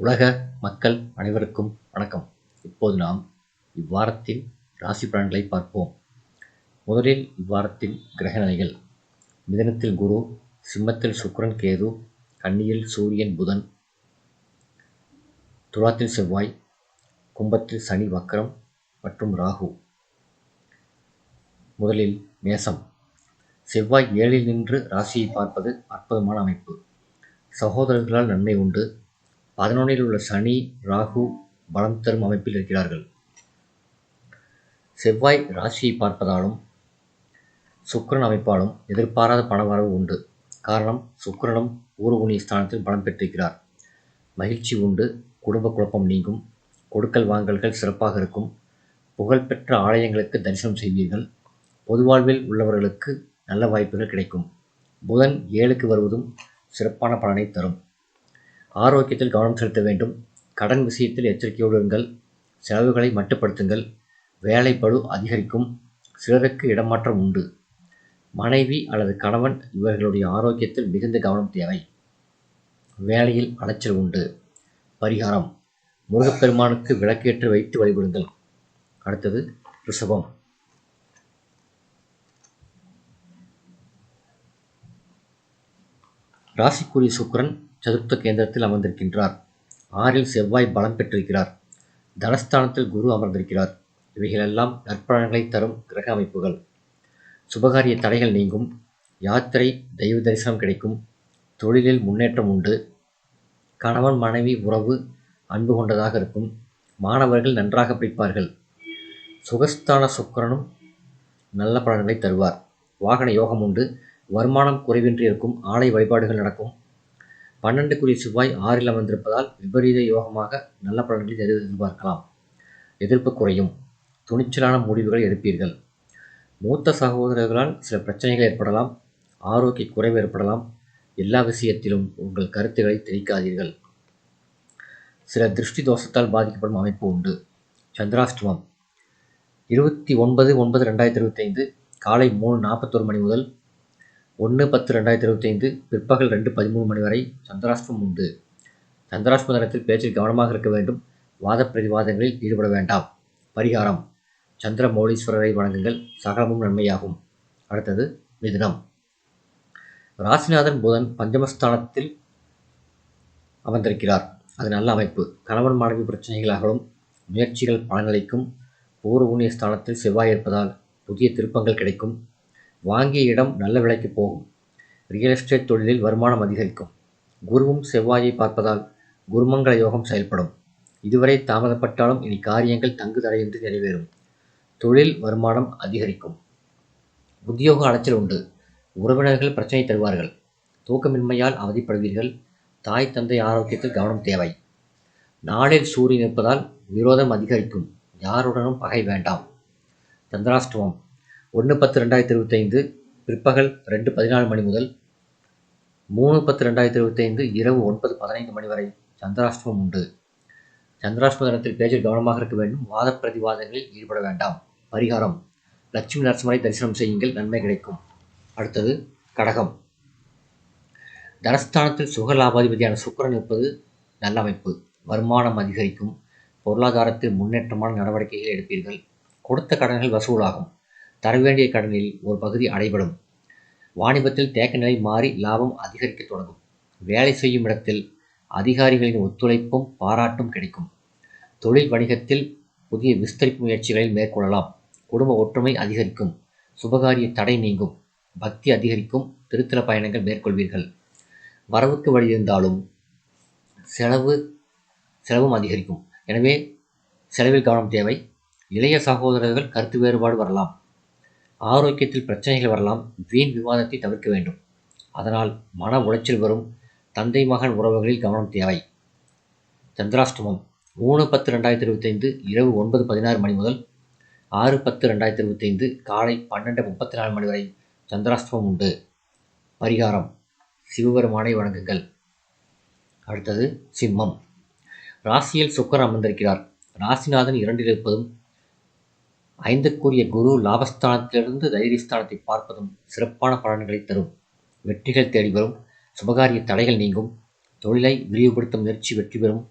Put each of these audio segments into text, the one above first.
உலக மக்கள் அனைவருக்கும் வணக்கம். இப்போது நாம் இவ்வாரத்தின் ராசி பலன்களை பார்ப்போம். முதலில் இவ்வாரத்தின் கிரகணிகள் மிதனத்தில் குரு சிம்மத்தில் சுக்கிரன் கேது கன்னியில் சூரியன் புதன் துலாத்தில் செவ்வாய் கும்பத்தில் சனி வக்கரம் மற்றும் ராகு. முதலில் மேசம். செவ்வாய் ஏழில் நின்று ராசியை பார்ப்பது அற்புதமான அமைப்பு. சகோதரர்களால் நன்மை உண்டு. பதினொன்றில் உள்ள சனி ராகு பலம் தரும் அமைப்பில் இருக்கிறார்கள். செவ்வாய் ராசியை பார்ப்பதாலும் சுக்கரன் அமைப்பாலும் எதிர்பாராத பணவரவு உண்டு. காரணம் சுக்கிரனும் ஊர்குனி ஸ்தானத்தில் பலம் பெற்றிருக்கிறார். மகிழ்ச்சி உண்டு குடும்ப குழப்பம் நீங்கும் கொடுக்கல் வாங்கல்கள் சிறப்பாக இருக்கும் புகழ்பெற்ற ஆலயங்களுக்கு தரிசனம் செய்வீர்கள் பொதுவாழ்வில் உள்ளவர்களுக்கு நல்ல வாய்ப்புகள் கிடைக்கும். புதன் ஏழுக்கு வருவதும் சிறப்பான பலனை தரும். ஆரோக்கியத்தில் கவனம் செலுத்த வேண்டும். கடன் விஷயத்தில் எச்சரிக்கையோடு இருங்கள். செலவுகளை மட்டுப்படுத்துங்கள். வேலை அதிகரிக்கும். சிலருக்கு இடமாற்றம் உண்டு. மனைவி அல்லது கணவன் இவர்களுடைய ஆரோக்கியத்தில் மிகுந்த கவனம் தேவை. வேலையில் அலைச்சல் உண்டு. பரிகாரம். முருகப்பெருமானுக்கு விளக்கேற்று வைத்து வழிபடுங்கள். அடுத்தது ரிஷபம். ராசிக்குரிய சுக்கரன் சதுர்த்த கேந்திரத்தில் அமர்ந்திருக்கின்றார். ஆறில் செவ்வாய் பலம் பெற்றிருக்கிறார். தனஸ்தானத்தில் குரு அமர்ந்திருக்கிறார். இவைகளெல்லாம் நற்பலன்களை தரும் கிரக அமைப்புகள். சுபகாரிய தடைகள் நீங்கும். யாத்திரை தெய்வ தரிசனம் கிடைக்கும். தொழிலில் முன்னேற்றம் உண்டு. கணவன் மனைவி உறவு அன்பு கொண்டதாக இருக்கும். மாணவர்கள் நன்றாக படிப்பார்கள். சுகஸ்தான சுக்கரனும் நல்ல பலன்களை தருவார். வாகன யோகம் உண்டு. வருமானம் குறைவின்றி இருக்கும். ஆலை வழிபாடுகள் நடக்கும். பன்னெண்டு குறி செவ்வாய் ஆறில் அமர்ந்திருப்பதால் விபரீத யோகமாக நல்ல பலன்களை எதிர்பார்க்கலாம். எதிர்ப்பு குறையும். துணிச்சலான முடிவுகளை எடுப்பீர்கள். மூத்த சகோதரர்களால் சில பிரச்சனைகள் ஏற்படலாம். ஆரோக்கிய குறைவு ஏற்படலாம். எல்லா விஷயத்திலும் உங்கள் கருத்துக்களை தெரிவிக்காதீர்கள். சில திருஷ்டி தோஷத்தால் பாதிக்கப்படும் அமைப்பு உண்டு. சந்திராஷ்டமம். இருபத்தி ஒன்பது ஒன்பது ரெண்டாயிரத்தி இருபத்தைந்து காலை மூணு நாற்பத்தொரு மணி முதல் ஒன்று பத்து ரெண்டாயிரத்தி இருபத்தைந்து பிற்பகல் ரெண்டு பதிமூணு மணி வரை சந்திராஷ்டிரம் உண்டு. சந்திராஷ்டிரம தினத்தில் பேச்சில் கவனமாக இருக்க வேண்டும். வாத பிரதிவாதங்களில் ஈடுபட வேண்டாம். பரிகாரம். சந்திர மௌலீஸ்வரரை வணங்குங்கள். சகலமும் நன்மையாகும். அடுத்தது மிதுனம். ராசிநாதன் புதன் பஞ்சமஸ்தானத்தில் அமர்ந்திருக்கிறார். அது நல்ல அமைப்பு. கணவன் மனைவி பிரச்சனைகளாகவும் முயற்சிகள் பலனளிக்கும். பூர்வ ஸ்தானத்தில் செவ்வாய் இருப்பதால் புதிய திருப்பங்கள் கிடைக்கும். வாங்கிய இடம் நல்ல விலைக்கு போகும். ரியல் எஸ்டேட் தொழிலில் வருமானம் அதிகரிக்கும். குருவும் செவ்வாயை பார்ப்பதால் குருமங்கள யோகம் செயல்படும். இதுவரை தாமதப்பட்டாலும் இனி காரியங்கள் தங்கு தடையின்றி நிறைவேறும். தொழில் வருமானம் அதிகரிக்கும். உத்தியோக அலைச்சல் உண்டு. உறவினர்கள் பிரச்சனை தருவார்கள். தூக்கமின்மையால் அவதிப்படுவீர்கள். தாய் தந்தை ஆரோக்கியத்தில் கவனம் தேவை. நாளில் சூரியன் இருப்பதால் விரோதம் அதிகரிக்கும். யாருடனும் பகை வேண்டாம். சந்திராஷ்டமம் ஒன்று பத்து ரெண்டாயிரத்தி இருபத்தைந்து பிற்பகல் ரெண்டு பதினாலு மணி முதல் மூணு பத்து ரெண்டாயிரத்தி இருபத்தைந்து இரவு ஒன்பது பதினைந்து மணி வரை சந்திராஷ்டமம் உண்டு. சந்திராஷ்டம தினத்தில் பேச்சில் கவனமாக இருக்க வேண்டும். வாத பிரதிவாதங்களில் ஈடுபட வேண்டாம். பரிகாரம். லட்சுமி நரசிம்மரை தரிசனம் செய்யுங்கள். நன்மை கிடைக்கும். அடுத்தது கடகம். தனஸ்தானத்தில் சுக லாபாதிபதியான சுக்கரன் இருப்பது நல்ல அமைப்பு வருமானம் அதிகரிக்கும். பொருளாதாரத்தில் முன்னேற்றமான நடவடிக்கைகள் எடுப்பீர்கள். கொடுத்த கடன்கள் வசூலாகும். தர வேண்டிய கடனில் ஒரு பகுதி அடைபடும். வாணிபத்தில் தேக்க நிலை மாறி லாபம் அதிகரிக்க தொடங்கும். வேலை செய்யும் இடத்தில் அதிகாரிகளின் ஒத்துழைப்பும் பாராட்டும் கிடைக்கும். தொழில் வணிகத்தில் புதிய விஸ்தரிப்பு முயற்சிகளில் மேற்கொள்ளலாம். குடும்ப ஒற்றுமை அதிகரிக்கும். சுபகாரிய தடை நீங்கும். பக்தி அதிகரிக்கும். திருத்தல பயணங்கள் மேற்கொள்வீர்கள். வரவுக்கு வழி இருந்தாலும் செலவு செலவும் அதிகரிக்கும். எனவே செலவில் கவனம் தேவை. இளைய சகோதரர்கள் கருத்து வேறுபாடு வரலாம். ஆரோக்கியத்தில் பிரச்சனைகள் வரலாம் வீண் விவாதத்தை தவிர்க்க வேண்டும். அதனால் மன உளைச்சல் வரும் தந்தை மகன் உறவுகளில் கவனம் தேவை. சந்திராஷ்டமம் மூணு பத்து ரெண்டாயிரத்தி இருபத்தைந்து இரவு ஒன்பது பதினாறு மணி முதல் ஆறு பத்து ரெண்டாயிரத்தி இருபத்தைந்து காலை பன்னெண்டு முப்பத்தி நாலு மணி வரை சந்திராஷ்டமம் உண்டு. பரிகாரம் சிவபெருமானை வணங்குங்கள். அடுத்தது சிம்மம். ராசியில் சுக்கரன் அமர்ந்திருக்கிறார். ராசிநாதன் இரண்டில் இருப்பதும் ஐந்துக்குரிய குரு லாபஸ்தானத்திலிருந்து தைரியஸ்தானத்தை பார்ப்பதும் சிறப்பான பலன்களை தரும். வெற்றிகள் தேடி வரும். சுபகாரிய தடைகள் நீங்கும். தொழிலை விரிவுபடுத்த முயற்சி வெற்றி பெறும்.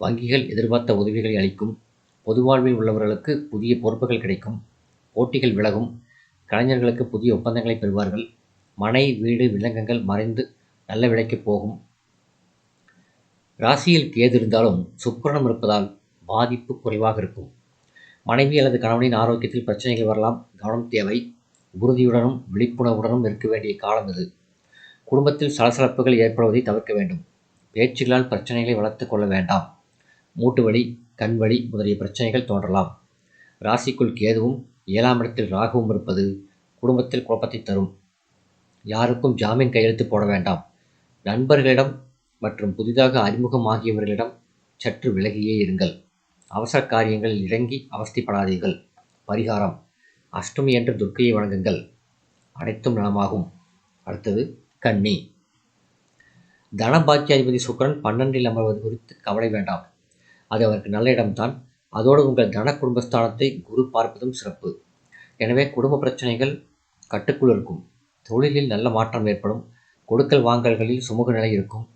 வங்கிகள் எதிர்பார்த்த உதவிகளை அளிக்கும். பொது வாழ்வில் உள்ளவர்களுக்கு புதிய பொறுப்புகள் கிடைக்கும். போட்டிகள் விலகும். கலைஞர்களுக்கு புதிய ஒப்பந்தங்களை பெறுவார்கள். மனை வீடு விலங்கங்கள் மறைந்து நல்ல விலைக்கு போகும். ராசியில் கேது இருந்தாலும் சுக்கிரனும் இருப்பதால் பாதிப்பு குறைவாக இருக்கும். மனைவி அல்லது கணவனின் ஆரோக்கியத்தில் பிரச்சனைகள் வரலாம். கவனம் தேவை. உறுதியுடனும் விழிப்புணர்வுடனும் இருக்க வேண்டிய காலம் இது. குடும்பத்தில் சலசலப்புகள் ஏற்படுவதை தவிர்க்க வேண்டும். பேச்சுகளால் பிரச்சனைகளை வளர்த்து கொள்ள வேண்டாம். மூட்டு வலி கண் வலி முதலிய பிரச்சனைகள் தோன்றலாம். ராசிக்குள் கேதுவும் ஏழாம் இடத்தில் ராகுவும் இருப்பது குடும்பத்தில் குழப்பத்தை தரும். யாருக்கும் ஜாமீன் கையெழுத்து போட வேண்டாம். நண்பர்களிடம் மற்றும் புதிதாக அறிமுகமாகியவர்களிடம் சற்று விலகியே இருங்கள். அவசர காரியங்களில் இறங்கி அவஸ்திப்படாதீர்கள். பரிகாரம். அஷ்டமி என்று துர்க்கையை வணங்குங்கள். அனைத்தும் நலமாகும். அடுத்தது கன்னி. தனபாக்கியாதிபதி சுக்கரன் பன்னெண்டில் அமர்வது குறித்து கவலை வேண்டாம். அது அவருக்கு நல்ல இடம்தான். அதோடு உங்கள் தன குடும்பஸ்தானத்தை குரு பார்ப்பதும் சிறப்பு. எனவே குடும்ப பிரச்சனைகள் கட்டுக்குள் இருக்கும். தொழிலில் நல்ல மாற்றம் ஏற்படும். கொடுக்கல் வாங்கல்களில் சுமூக நிலை இருக்கும்.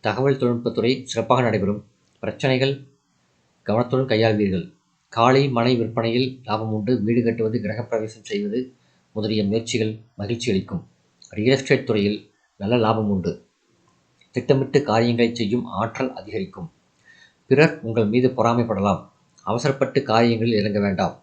தகவல் தொழில்நுட்பத்துறை சிறப்பாக நடைபெறும். பிரச்சனைகள் கவனத்துடன் கையாள்வீர்கள். காலை மனை விற்பனையில் லாபம் உண்டு. வீடு கட்டுவது கிரகப்பிரவேசம் செய்வது முதலிய முயற்சிகள் மகிழ்ச்சி அளிக்கும். ரியல் எஸ்டேட் துறையில் நல்ல லாபம் உண்டு. திட்டமிட்டு காரியங்களை செய்யும் ஆற்றல் அதிகரிக்கும். பிறர் உங்கள் மீது பொறாமைப்படலாம். அவசரப்பட்டு காரியங்களில் இறங்க வேண்டாம்.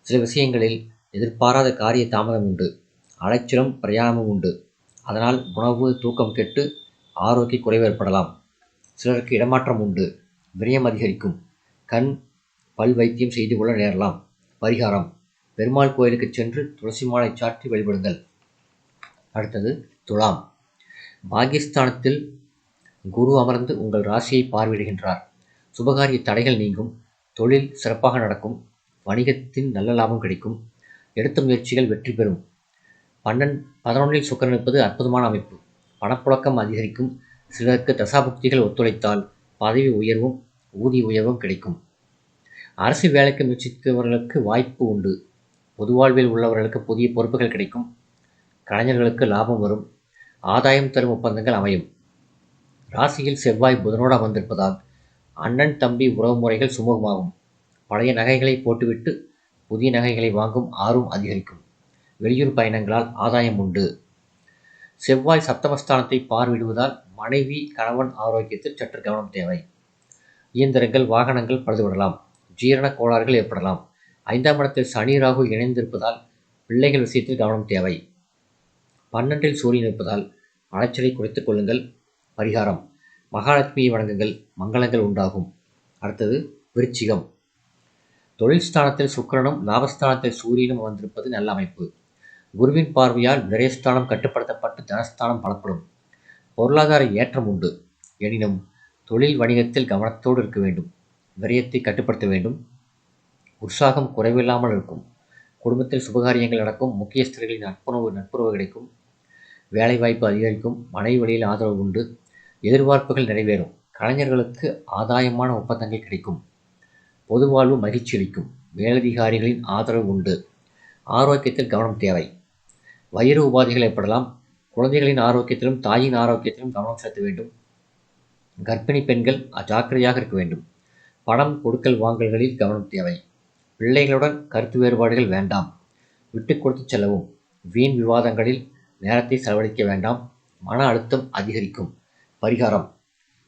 சில விஷயங்களில் எதிர்பாராத காரிய தாமதம் உண்டு. அலைச்சலும் பிரயாணமும் உண்டு. அதனால் உணவு தூக்கம் கெட்டு ஆரோக்கிய குறைவு ஏற்படலாம். சிலருக்கு இடமாற்றம் உண்டு. விரயம் அதிகரிக்கும். கண் பல் வைத்தியம் செய்து கொள்ள நேரலாம். பரிகாரம். பெருமாள் கோயிலுக்கு சென்று துளசி மாலை சாற்றி வழிபடுங்கள். அடுத்தது துலாம். பாகிஸ்தானத்தில் குரு அமர்ந்து உங்கள் ராசியை பார்வையிடுகின்றார். சுபகாரிய தடைகள் நீங்கும். தொழில் சிறப்பாக நடக்கும். வணிகத்தின் நல்ல லாபம் கிடைக்கும். எடுத்த முயற்சிகள் வெற்றி பெறும். பன்னெண்டு பதினொன்றில் சுக்கரன் இருப்பது அற்புதமான அமைப்பு. பணப்புழக்கம் அதிகரிக்கும். சிலருக்கு தசாபுக்திகள் ஒத்துழைத்தால் பதவி உயர்வும். ஊதிய உயர்வும் கிடைக்கும். அரசு வேலைக்கு முயற்சித்தவர்களுக்கு வாய்ப்பு உண்டு. பொதுவாழ்வில் உள்ளவர்களுக்கு புதிய பொறுப்புகள் கிடைக்கும். கலைஞர்களுக்கு லாபம் வரும். ஆதாயம் தரும் ஒப்பந்தங்கள் அமையும். ராசியில் செவ்வாய் புதனோடு அமர்ந்திருப்பதால் அண்ணன் தம்பி உறவு முறைகள் சுமூகமாகும். பழைய நகைகளை போட்டுவிட்டு புதிய நகைகளை வாங்கும் ஆர்வம் அதிகரிக்கும். வெளியூர் பயணங்களால் ஆதாயம் உண்டு. செவ்வாய் சப்தமஸ்தானத்தை பார்வையிடுவதால் மனைவி கணவன் ஆரோக்கியத்தில் சற்று கவனம் தேவை. இயந்திரங்கள் வாகனங்கள் பழுதுவிடலாம். ஜீரண கோளாறுகள் ஏற்படலாம். ஐந்தாம் இடத்தில் சனி ராகு இணைந்திருப்பதால் பிள்ளைகள் விஷயத்தில் கவனம் தேவை. பன்னெண்டில் சூரியன் இருப்பதால் அலைச்சலை குறைத்துக் கொள்ளுங்கள். பரிகாரம். மகாலட்சுமியை வணங்குங்கள். மங்களங்கள் உண்டாகும். அடுத்தது விருச்சிகம். தொழில் ஸ்தானத்தில் சுக்கரனும் லாபஸ்தானத்தில் சூரியனும் வந்திருப்பது நல்ல அமைப்பு. குருவின் பார்வையால் விரயஸ்தானம் கட்டுப்படுத்தப்பட்டு தனஸ்தானம் பலப்படும். பொருளாதார ஏற்றம் உண்டு. எனினும் தொழில் வணிகத்தில் கவனத்தோடு இருக்க வேண்டும். விரயத்தை கட்டுப்படுத்த வேண்டும். உற்சாகம் குறைவில்லாமல் இருக்கும். குடும்பத்தில் சுபகாரியங்கள் நடக்கும். முக்கியஸ்தர்களின் நட்புணர்வு நட்புறவு கிடைக்கும். வேலைவாய்ப்பு அதிகரிக்கும். மனைவி வழியில் ஆதரவு உண்டு. எதிர்பார்ப்புகள் நிறைவேறும். கலைஞர்களுக்கு ஆதாயமான ஒப்பந்தங்கள் கிடைக்கும். பொது வாழ்வு மகிழ்ச்சி அளிக்கும். மேலதிகாரிகளின் ஆதரவு உண்டு. ஆரோக்கியத்தில் கவனம் தேவை. வயிறு உபாதைகள் ஏற்படலாம். குழந்தைகளின் ஆரோக்கியத்திலும் தாயின் ஆரோக்கியத்திலும் கவனம் செலுத்த வேண்டும். கர்ப்பிணி பெண்கள் அஜாக்கிரதையாக இருக்க வேண்டும். பணம் கொடுக்கல் வாங்கல்களில் கவனம் தேவை. பிள்ளைகளுடன் கருத்து வேறுபாடுகள் வேண்டாம். விட்டு கொடுத்து செல்லவும். வீண் விவாதங்களில் நேரத்தை செலவழிக்க வேண்டாம். மன அழுத்தம் அதிகரிக்கும். பரிகாரம்.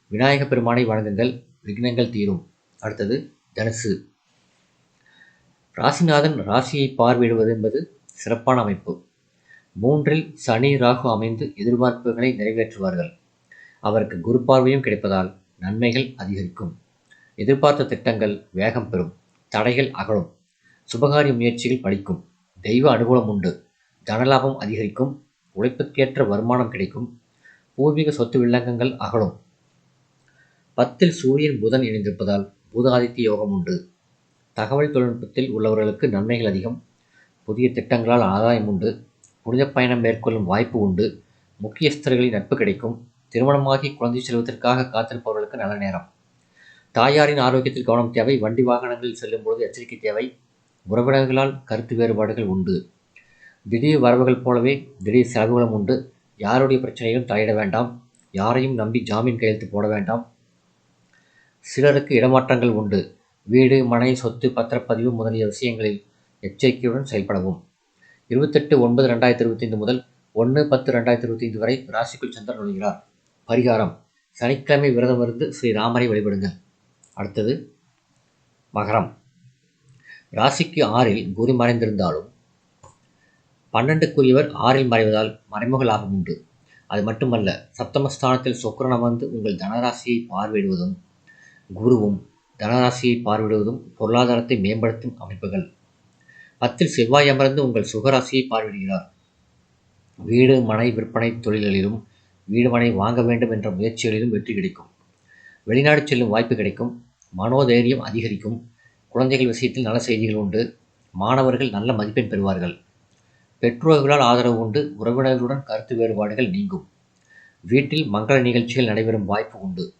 விநாயக பெருமானை வணங்குங்கள். விக்னங்கள் தீரும். அடுத்தது தனுசு. ராசிநாதன் ராசியை பார்வையிடுவது என்பது சிறப்பான அமைப்பு. மூன்றில் சனி ராகு அமைந்து எதிர்பார்ப்புகளை நிறைவேற்றுவார்கள். அவருக்கு குரு பார்வையும் கிடைப்பதால் நன்மைகள் அதிகரிக்கும். எதிர்பார்த்த திட்டங்கள் வேகம் பெறும். தடைகள் அகலும். சுபகாரிய முயற்சிகள் பலிக்கும். தெய்வ அனுகூலம் உண்டு. தனலாபம் அதிகரிக்கும். உழைப்புக்கேற்ற வருமானம் கிடைக்கும். பூர்வீக சொத்து வில்லங்கங்கள் அகலும். பத்தில் சூரியன் புதன் இணைந்திருப்பதால் பூதாதித்ய யோகம் உண்டு. தகவல் தொழில்நுட்பத்தில் உள்ளவர்களுக்கு நன்மைகள் அதிகம். புதிய திட்டங்களால் ஆதாயம் உண்டு. புனித பயணம் மேற்கொள்ளும் வாய்ப்பு உண்டு. முக்கியஸ்தர்களின் நட்பு கிடைக்கும். திருமணமாகி குழந்தை செல்வதற்காக காத்திருப்பவர்களுக்கு நல்ல நேரம். தாயாரின் ஆரோக்கியத்தில் கவனம் தேவை. வண்டி வாகனங்களில் செல்லும் பொழுது எச்சரிக்கை தேவை. உறவினர்களால் கருத்து வேறுபாடுகள் உண்டு. திடீர் வரவுகள் போலவே திடீர் செலவுகளும் உண்டு. யாருடைய பிரச்சனையிலும் தலையிட வேண்டாம். யாரையும் நம்பி ஜாமீன் கையெழுத்து போட வேண்டாம். சிலருக்கு இடமாற்றங்கள் உண்டு. வீடு மனை சொத்து பத்திரப்பதிவு முதலிய விஷயங்களில் எச்சரிக்கையுடன் செயல்படவும். இருபத்தெட்டு ஒன்பது ரெண்டாயிரத்தி இருபத்தைந்து முதல் ஒன்று பத்து ரெண்டாயிரத்தி இருபத்தைந்து வரை ராசிக்குள் சந்திரன் நுழைகிறார். பரிகாரம். சனிக்கிழமை விரதம் இருந்து ஸ்ரீராமரை வழிபடுங்கள். அடுத்தது மகரம். ராசிக்கு ஆறில் குரு மறைந்திருந்தாலும் பன்னெண்டுக்குரியவர் ஆறில் மறைவதால் மறைமுக லாபம் உண்டு. அது மட்டுமல்ல சப்தமஸ்தானத்தில் சுக்கரன் அமர்ந்து உங்கள் தனராசியை பார்வையிடுவதும் குருவும் தனராசியை பார்வையிடுவதும் பொருளாதாரத்தை மேம்படுத்தும் அமைப்புகள். பத்தில் செவ்வாய் அமர்ந்து உங்கள் சுகராசியை பார்வையிடுகிறார். வீடு மனை விற்பனை தொழில்களிலும் வீடு மனை வாங்க வேண்டும் என்ற முயற்சிகளிலும் வெற்றி கிடைக்கும். வெளிநாடு செல்லும் வாய்ப்பு கிடைக்கும். மனோதைரியம் அதிகரிக்கும். குழந்தைகள் விஷயத்தில் நல்ல செய்திகள் உண்டு. மாணவர்கள் நல்ல மதிப்பெண் பெறுவார்கள். பெற்றோர்களால் ஆதரவு உண்டு. உறவினர்களுடன் கருத்து வேறுபாடுகள் நீங்கும். வீட்டில் மங்கள நிகழ்ச்சிகள் நடைபெறும் வாய்ப்பு உண்டு.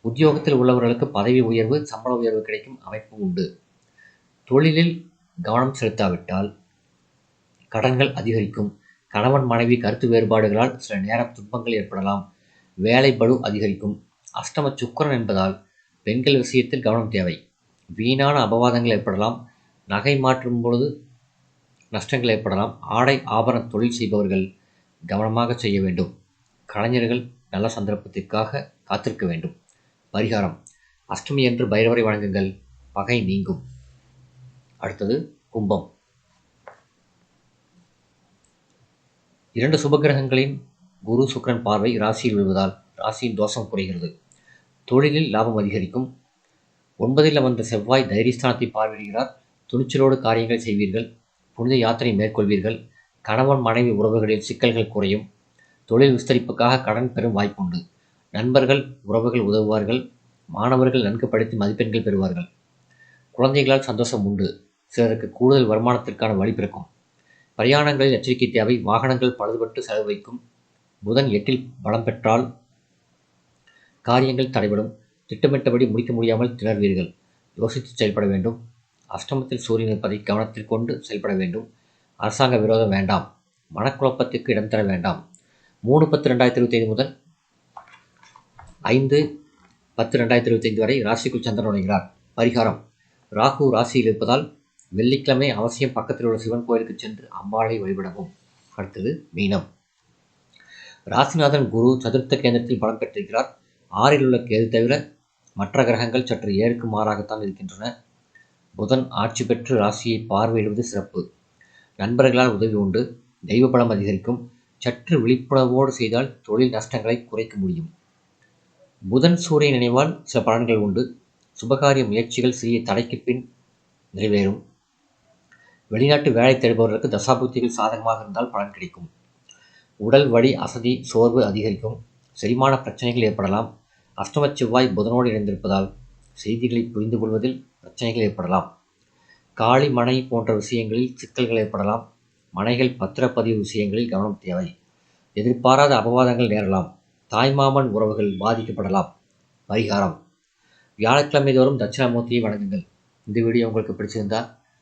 உத்தியோகத்தில் உள்ளவர்களுக்கு பதவி உயர்வு சம்பள உயர்வு கிடைக்கும் அமைப்பு உண்டு. தொழிலில் கவனம் செலுத்தாவிட்டால் கடன்கள் அதிகரிக்கும். கணவன் மனைவி கருத்து வேறுபாடுகளால் சில நேரம் துன்பங்கள் ஏற்படலாம். வேலை பலு அதிகரிக்கும். அஷ்டம சுக்கரன் என்பதால் பெண்கள் விஷயத்தில் கவனம் தேவை. வீணான அபவாதங்கள் ஏற்படலாம். நகை மாற்றும் பொழுது நஷ்டங்கள் ஏற்படலாம். ஆடை ஆபரண தொழில் செய்பவர்கள் கவனமாக செய்ய வேண்டும். கலைஞர்கள் நல்ல சந்தர்ப்பத்திற்காக காத்திருக்க வேண்டும். பரிகாரம். அஷ்டமி என்று பைரவரை வழங்குங்கள் பகை நீங்கும். அடுத்தது கும்பம். இரண்டு சுபகிரகங்களின் குரு சுக்கரன் பார்வை ராசியில் விழுவதால் ராசியின் தோஷம் குறைகிறது. தொழிலில் லாபம் அதிகரிக்கும். ஒன்பதில் வந்த செவ்வாய் தைரியஸ்தானத்தை பார்வையிடுகிறார். துணிச்சலோடு காரியங்கள் செய்வீர்கள். புனித யாத்திரை மேற்கொள்வீர்கள். கணவன் மனைவி உறவுகளில் சிக்கல்கள் குறையும். தொழில் விஸ்தரிப்புக்காக கடன் பெறும் வாய்ப்புண்டு. நண்பர்கள் உறவுகள் உதவுவார்கள். மாணவர்கள் நன்கு படித்து மதிப்பெண்கள் பெறுவார்கள். குழந்தைகளால் சந்தோஷம் உண்டு. சிலருக்கு கூடுதல் வருமானத்திற்கான வழி பிறக்கும். பிரயாணங்களில் எச்சரிக்கை தேவை. வாகனங்கள் பழுதுபட்டு செலவு வைக்கும். புதன் எட்டில் பலம் பெற்றால் காரியங்கள் தடைபடும். திட்டமிட்டபடி முடிக்க முடியாமல் திணறுவீர்கள். யோசித்து செயல்பட வேண்டும். அஷ்டமத்தில் சூரியன் இருப்பதை கவனத்தில் கொண்டு செயல்பட வேண்டும். அரசாங்க விரோதம் வேண்டாம். மனக்குழப்பத்திற்கு இடம் தர வேண்டாம். மூணு பத்து ரெண்டாயிரத்தி இருபத்தி ஐந்து முதல் ஐந்து பத்து ரெண்டாயிரத்தி இருபத்தி ஐந்து வரை ராசிக்குள் சந்திரன் நுழைகிறார். பரிகாரம். ராகு ராசியில் இருப்பதால் வெள்ளிக்கிழமை அவசியம் பக்கத்தில் உள்ள சிவன் கோயிலுக்கு சென்று அம்பாளை வழிபடவும். அடுத்தது மீனம். ராசிநாதன் குரு சதுர்த்த கேந்திரத்தில் பலம் பெற்றிருக்கிறார். ஆறில் உள்ள கேது தவிர மற்ற கிரகங்கள் சற்று ஏற்கு மாறாகத்தான் இருக்கின்றன. புதன் ஆட்சி பெற்று ராசியை பார்வையிடுவது சிறப்பு. நண்பர்களால் உதவி உண்டு. தெய்வ பலம் அதிகரிக்கும். சற்று விழிப்புணர்வோடு செய்தால் தொழில் நஷ்டங்களை குறைக்க முடியும். புதன் சூரிய நினைவால் சில பலன்கள் உண்டு. சுபகாரிய முயற்சிகள் சிறிய தடைக்கு பின் நிறைவேறும். வெளிநாட்டு வேலை தேடுபவர்களுக்கு தசாபுத்திகள் சாதகமாக இருந்தால் பலன் கிடைக்கும். உடல் வழி அசதி சோர்வு அதிகரிக்கும். செரிமான பிரச்சனைகள் ஏற்படலாம். அஷ்டம செவ்வாய் புதனோடு இணைந்திருப்பதால் செய்திகளை புரிந்து கொள்வதில் பிரச்சனைகள் ஏற்படலாம். காளி மனை போன்ற விஷயங்களில் சிக்கல்கள் ஏற்படலாம். மனைகள் பத்திரப்பதிவு விஷயங்களில் கவனம் தேவை. எதிர்பாராத அபவாதங்கள் நேரலாம். தாய்மாமன் உறவுகள் பாதிக்கப்படலாம். பரிகாரம். வியாழக்கிழமை தோறும் தட்சிணாமூர்த்தியை வணங்குங்கள். இந்த வீடியோ உங்களுக்கு பிடிச்சிருந்தால்